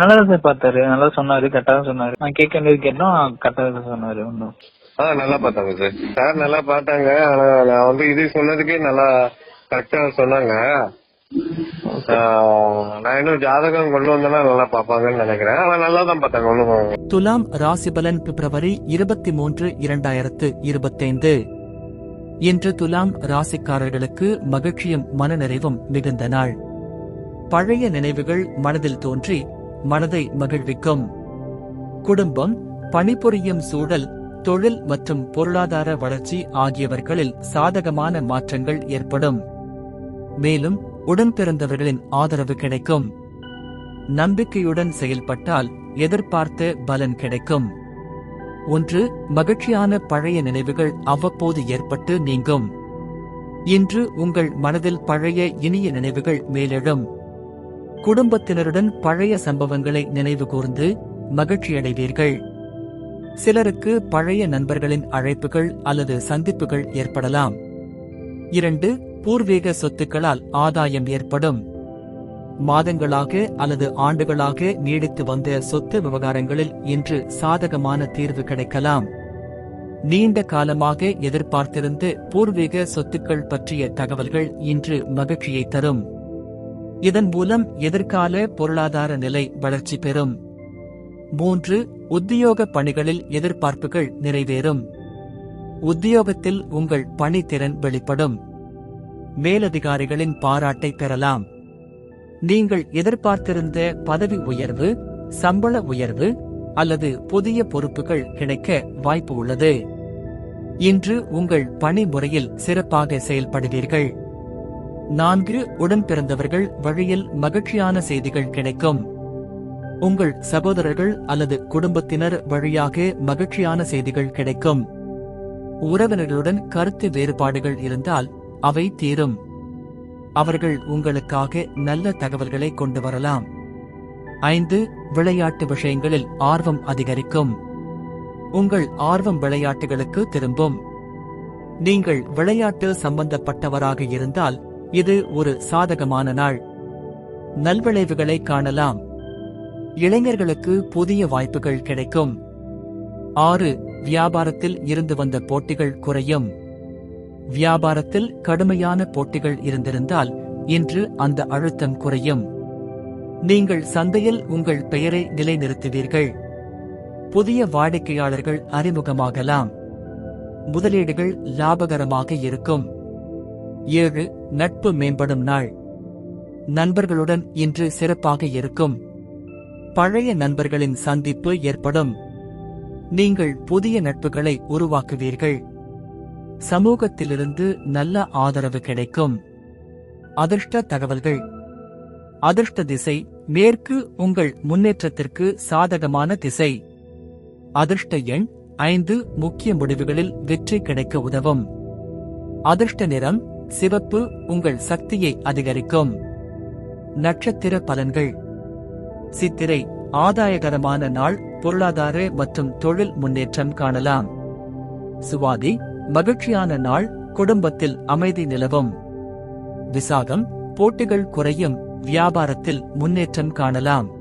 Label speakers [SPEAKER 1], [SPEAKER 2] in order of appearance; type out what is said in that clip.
[SPEAKER 1] நல்லா தான் சார் பார்த்தாரு. நல்லா சொன்னாரு கரெக்டா தான் சொன்னாரு. நான் கேட்க வேண்டியது கேட்டோம் கரெக்டா தான் சொன்னாரு ஒன்றும்
[SPEAKER 2] ஆ நல்லா பார்த்தாங்க சார். சார் நல்லா பார்த்தாங்க. ஆனா நான் வந்து இது சொன்னதுக்கே நல்லா கரெக்டா சொன்னாங்க. நான் இன்னும் ஜாதகம் கொண்டு நல்லா பார்ப்பாங்கன்னு நினைக்கிறேன். ஆனா நல்லா தான் பார்த்தாங்க
[SPEAKER 3] துலாம் ராசிபலன் பிப்ரவரி இருபத்தி மூன்று இரண்டாயிரத்து இருபத்தைந்து. இன்று துலாம் ராசிக்காரர்களுக்கு மகிழ்ச்சியும் மனநிறைவும் மிகுந்த நாள். பழைய நினைவுகள் மனதில் தோன்றி மனதை மகிழ்விக்கும். குடும்பம் பணிபுரியும் சூழல் தொழில் மற்றும் பொருளாதார வளர்ச்சி ஆகியவர்களில் சாதகமான மாற்றங்கள் ஏற்படும். மேலும் உடன் பிறந்தவர்களின் ஆதரவு கிடைக்கும். நம்பிக்கையுடன் செயல்பட்டால் எதிர்பார்த்த பலன் கிடைக்கும். ஒன்று மகிழ்ச்சியான பழைய நினைவுகள் அவ்வப்போது ஏற்பட்டு நீங்கும். இன்று உங்கள் மனதில் பழைய இனிய நினைவுகள் மேலெழும். குடும்பத்தினருடன் பழைய சம்பவங்களை நினைவு கூர்ந்து மகிழ்ச்சியடைவீர்கள். சிலருக்கு பழைய நண்பர்களின் அழைப்புகள் அல்லது சந்திப்புகள் ஏற்படலாம். இரண்டு பூர்வீக சொத்துக்களால் ஆதாயம் ஏற்படும். மாதங்களாக அல்லது ஆண்டுகளாக நீடித்து வந்த சொத்து விவகாரங்களில் இன்று சாதகமான தீர்வு கிடைக்கலாம். நீண்ட காலமாக எதிர்பார்த்திருந்த பூர்வீக சொத்துக்கள் பற்றிய தகவல்கள் இன்று மகிழ்ச்சியை தரும். இதன் மூலம் எதிர்கால பொருளாதார நிலை வளர்ச்சி பெறும். மூன்று உத்தியோக பணிகளில் எதிர்பார்ப்புகள் நிறைவேறும். உத்தியோகத்தில் உங்கள் பணித்திறன் வெளிப்படும். மேலதிகாரிகளின் பாராட்டை பெறலாம். நீங்கள் எதிர்பார்த்திருந்த பதவி உயர்வு சம்பள உயர்வு அல்லது புதிய பொறுப்புகள் கிடைக்க வாய்ப்பு உள்ளது. இன்று உங்கள் பணி முறையில் சிறப்பாக செயல்படுவீர்கள். நான்கு உடன் பிறந்தவர்கள் வழியில் மகிழ்ச்சியான செய்திகள் கிடைக்கும். உங்கள் சகோதரர்கள் அல்லது குடும்பத்தினர் வழியாக மகிழ்ச்சியான செய்திகள் கிடைக்கும். உறவினர்களுடன் கருத்து வேறுபாடுகள் இருந்தால் அவை தீரும். அவர்கள் உங்களுக்காக நல்ல தகவல்களை கொண்டு வரலாம். ஐந்து விளையாட்டு விஷயங்களில் ஆர்வம் அதிகரிக்கும். உங்கள் ஆர்வம் விளையாட்டுகளுக்கு திரும்பும். நீங்கள் விளையாட்டு சம்பந்தப்பட்டவராக இருந்தால் இது ஒரு சாதகமான நாள். நல்விளைவுகளை காணலாம். இளைஞர்களுக்கு புதிய வாய்ப்புகள் கிடைக்கும். ஆறு வியாபாரத்தில் இருந்து வந்த போட்டிகள் குறையும். வியாபாரத்தில் கடுமையான போட்டிகள் இருந்திருந்தால் இன்று அந்த அழுத்தம் குறையும். நீங்கள் சந்தையில் உங்கள் பெயரை நிலைநிறுத்துவீர்கள். புதிய வாடிக்கையாளர்கள் அறிமுகமாகலாம். முதலீடுகள் லாபகரமாக இருக்கும். ஏழு நட்பு மேம்படும் நாள். நண்பர்களுடன் இன்று சிறப்பாக இருக்கும். பழைய நண்பர்களின் சந்திப்பு ஏற்படும். நீங்கள் புதிய நட்புகளை உருவாக்குவீர்கள். சமூகத்திலிருந்து நல்ல ஆதரவு கிடைக்கும். அதிர்ஷ்ட தகவல்கள். அதிர்ஷ்ட திசை மேற்கு உங்கள் முன்னேற்றத்திற்கு சாதகமான திசை. அதிர்ஷ்ட எண் ஐந்து முக்கிய முடிவுகளில் வெற்றி கிடைக்க உதவும். அதிர்ஷ்ட நிறம் சிவப்பு உங்கள் சக்தியை அதிகரிக்கும். நட்சத்திர பலன்கள். சித்திரை ஆதாயகரமான நாள் பொருளாதார மற்றும் தொழில் முன்னேற்றம் காணலாம். சுவாதி மகிழ்ச்சியான நாள் குடும்பத்தில் அமைதி நிலவும். விசாகம் போட்டிகள் குறையும் வியாபாரத்தில் முன்னேற்றம் காணலாம்.